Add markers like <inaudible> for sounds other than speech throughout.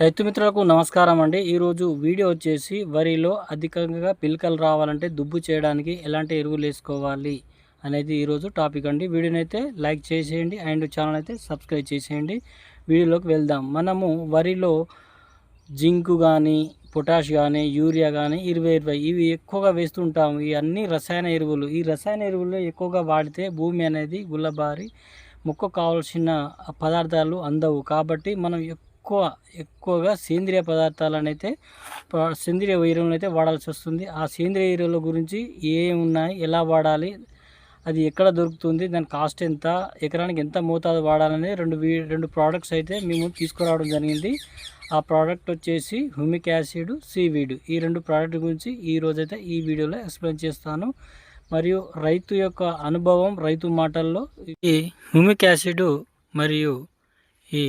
రైతు మిత్రులకు నమస్కారం అండి. ఈరోజు వీడియో వచ్చేసి వరిలో అధికంగా పిలకలు రావాలంటే దుబ్బు చేయడానికి ఎలాంటి ఎరువులు వేసుకోవాలి అనేది ఈరోజు టాపిక్ అండి. వీడియోని అయితే లైక్ చేసేయండి. అండ్ ఛానల్ అయితే సబ్స్క్రైబ్ చేసేయండి. వీడియోలోకి వెళ్దాం. మనము వరిలో జింకు కానీ పొటాష్ కానీ యూరియా కానీ ఇరవై ఇరవై ఇవి ఎక్కువగా వేస్తుంటాము. ఇవన్నీ రసాయన ఎరువులు. ఈ రసాయన ఎరువులు ఎక్కువగా వాడితే భూమి అనేది గుల్లబారి మొక్క కావాల్సిన పదార్థాలు అందవు. కాబట్టి మనం ఎక్కువ ఎక్కువగా సేంద్రియ పదార్థాలను అయితే సేంద్రియ ఎరువులను అయితే వాడాల్సి వస్తుంది. ఆ సేంద్రియ ఎరువుల గురించి ఏమి ఉన్నాయి ఎలా వాడాలి అది ఎక్కడ దొరుకుతుంది దాని కాస్ట్ ఎంత ఎకరానికి ఎంత మోతాదు వాడాలనేది రెండు వీ రెండు ప్రోడక్ట్స్ అయితే మేము తీసుకురావడం జరిగింది. ఆ ప్రోడక్ట్ వచ్చేసి హ్యూమిక్ యాసిడ్ సీవీడ్. ఈ రెండు ప్రోడక్ట్ గురించి ఈ రోజైతే ఈ వీడియోలో ఎక్స్ప్లెయిన్ చేస్తాను. మరియు రైతు యొక్క అనుభవం రైతు మాటల్లో ఈ హ్యూమిక్ యాసిడ్ మరియు ఈ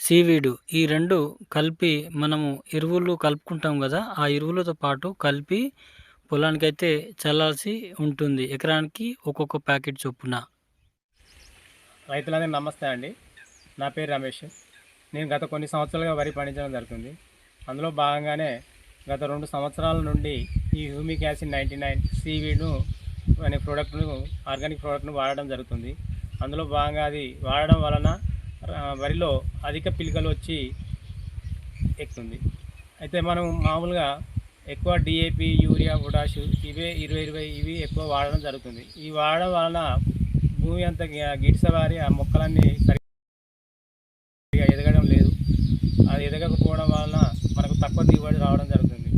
సీవీడు. ఈ రెండు కలిపి మనము ఎరువులు కలుపుకుంటాం కదా ఆ ఎరువులతో పాటు కలిపి పొలానికైతే చల్లాల్సి ఉంటుంది. ఎకరానికి ఒక్కొక్క ప్యాకెట్ చొప్పున. రైతులందరూ నమస్తే అండి. నా పేరు రమేష్. నేను గత కొన్ని సంవత్సరాలుగా వరి పండించడం జరుగుతుంది. అందులో భాగంగానే గత రెండు సంవత్సరాల నుండి ఈ హ్యూమిక్ యాసిడ్ నైంటీ నైన్ సీవీడ్ను అనే ప్రోడక్ట్ను ఆర్గానిక్ ప్రోడక్ట్ను వాడడం జరుగుతుంది. అందులో భాగంగా అది వాడడం వలన వరిలో అధిక పిలికలు వచ్చి ఎక్కుతుంది. అయితే మనం మామూలుగా ఎక్కువ డిఏపి యూరియా పొటాష్ ఇవే ఇరవై ఇరవై ఇవి ఎక్కువ వాడడం జరుగుతుంది. ఈ వాడడం వలన భూమి అంత గిడ్సవారి ఆ మొక్కలన్నీ సరిగా ఎదగడం లేదు. అది ఎదగకపోవడం వలన మనకు తక్కువ దిగుబడి రావడం జరుగుతుంది.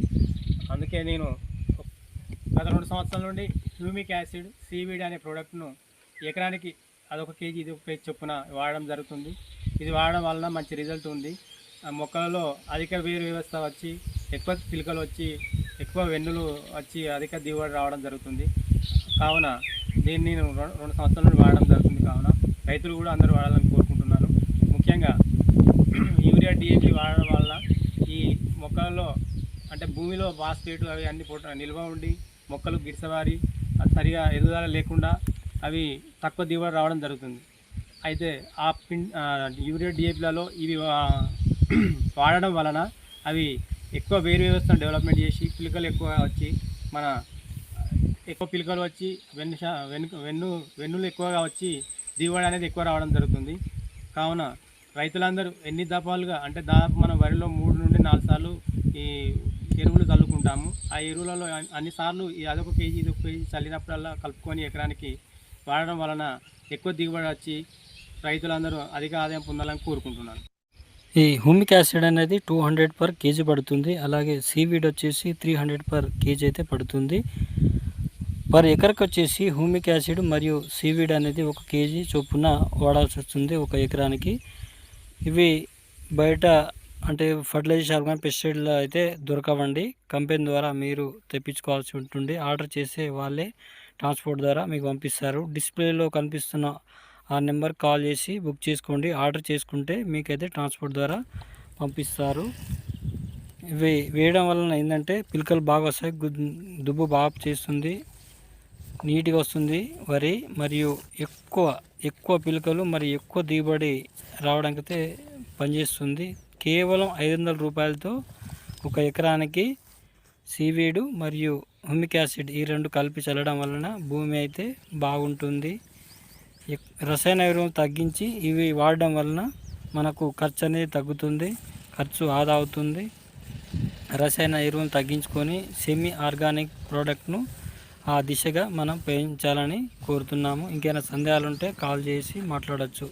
అందుకే నేను పదకొండు సంవత్సరాల నుండి హ్యూమిక్ యాసిడ్ సీవీడ్ అనే ప్రోడక్ట్ను ఎకరానికి అదొక కేజీ ఇది ఒక కేజీ చొప్పున వాడడం జరుగుతుంది. ఇది వాడడం వలన మంచి రిజల్ట్ ఉంది. ఆ మొక్కలలో అధిక వేరు వ్యవస్థ వచ్చి ఎక్కువ పిలకలు వచ్చి ఎక్కువ వెన్నులు వచ్చి అధిక దిగుబడి రావడం జరుగుతుంది. కావున దీన్ని నేను రెండు సంవత్సరాల నుండి వాడడం జరుగుతుంది కావున రైతులు కూడా అందరూ వాడాలని కోరుకుంటున్నాను. ముఖ్యంగా <clears throat> యూరియా డిఏపి వాడడం వల్ల ఈ మొక్కలలో అంటే భూమిలో ఫాస్ఫేట్ అవి అన్ని నిల్వ ఉండి మొక్కలు గిరిసవారి సరిగా ఎదుగుదల లేకుండా అవి తక్కువ దిగుబడి రావడం జరుగుతుంది. అయితే ఆ పిం యూరియా డిఏపిలలో ఇవి <clears throat> వాడడం వలన అవి ఎక్కువ వేరు వ్యవస్థను డెవలప్మెంట్ చేసి పిలకలు ఎక్కువ వచ్చి మన ఎక్కువ పిలకలు వచ్చి వెన్ను వెన్ను వెన్ను వెన్నులు ఎక్కువగా వచ్చి దిగుబడి అనేది ఎక్కువ రావడం జరుగుతుంది. కావున రైతులందరూ ఎన్ని దఫాలుగా అంటే దాదాపు మనం వరిలో మూడు నుండి నాలుగు సార్లు ఈ ఎరువులు చల్లుకుంటాము. ఆ ఎరువులలో అన్నిసార్లు ఈ అదొక కేజీ ఇది ఒక కేజీ చల్లినప్పుడల్లా కలుపుకొని ఎకరానికి వాడడం వలన ఎక్కువ దిగుబడి వచ్చి రైతులందరూ అధిక ఆదాయం పొందాలని కోరుకుంటున్నాను. ఈ హ్యూమిక్ యాసిడ్ అనేది టూ హండ్రెడ్ పర్ కేజీ పడుతుంది. అలాగే సీవీడ్ వచ్చేసి త్రీ హండ్రెడ్ పర్ కేజీ అయితే పడుతుంది. పర్ ఎకర్కి వచ్చేసి హ్యూమిక్ యాసిడ్ మరియు సీవీడ్ అనేది ఒక కేజీ చొప్పున వాడాల్సి వస్తుంది ఒక ఎకరానికి. ఇవి బయట అంటే ఫర్టిలైజర్ షాప్ కానీ పెస్టిసైడ్లో అయితే దొరకవండి. కంపెనీ ద్వారా మీరు తెప్పించుకోవాల్సి ఉంటుంది. ఆర్డర్ చేసే వాళ్ళే ట్రాన్స్పోర్ట్ ద్వారా మీకు పంపిస్తారు. డిస్ప్లేలో కనిపిస్తున్న ఆ నెంబర్ కాల్ చేసి బుక్ చేసుకోండి. ఆర్డర్ చేసుకుంటే మీకైతే ట్రాన్స్పోర్ట్ ద్వారా పంపిస్తారు. ఇవి వేయడం వలన ఏంటంటే పిలకలు బాగా వస్తాయి. దుబ్బు బాగా చేస్తుంది. నీట్గా వస్తుంది వరి మరియు ఎక్కువ ఎక్కువ పిలకలు మరి ఎక్కువ దిగుబడి రావడానికి అయితే పనిచేస్తుంది. కేవలం ఐదు వందల రూపాయలతో ఒక ఎకరానికి సీవీడు మరియు హ్యూమిక్ యాసిడ్ ఈ రెండు కలిపి చల్లడం వలన భూమి అయితే బాగుంటుంది. రసాయన ఎరువులు తగ్గించి ఇవి వాడడం వలన మనకు ఖర్చు అనేది తగ్గుతుంది ఖర్చు ఆదా అవుతుంది. రసాయన ఎరువులు తగ్గించుకొని సెమీ ఆర్గానిక్ ప్రోడక్ట్ను ఆ దిశగా మనం పెంచాలని కోరుతున్నాము. ఇంకేమైనా సందేహాలు ఉంటే కాల్ చేసి మాట్లాడచ్చు.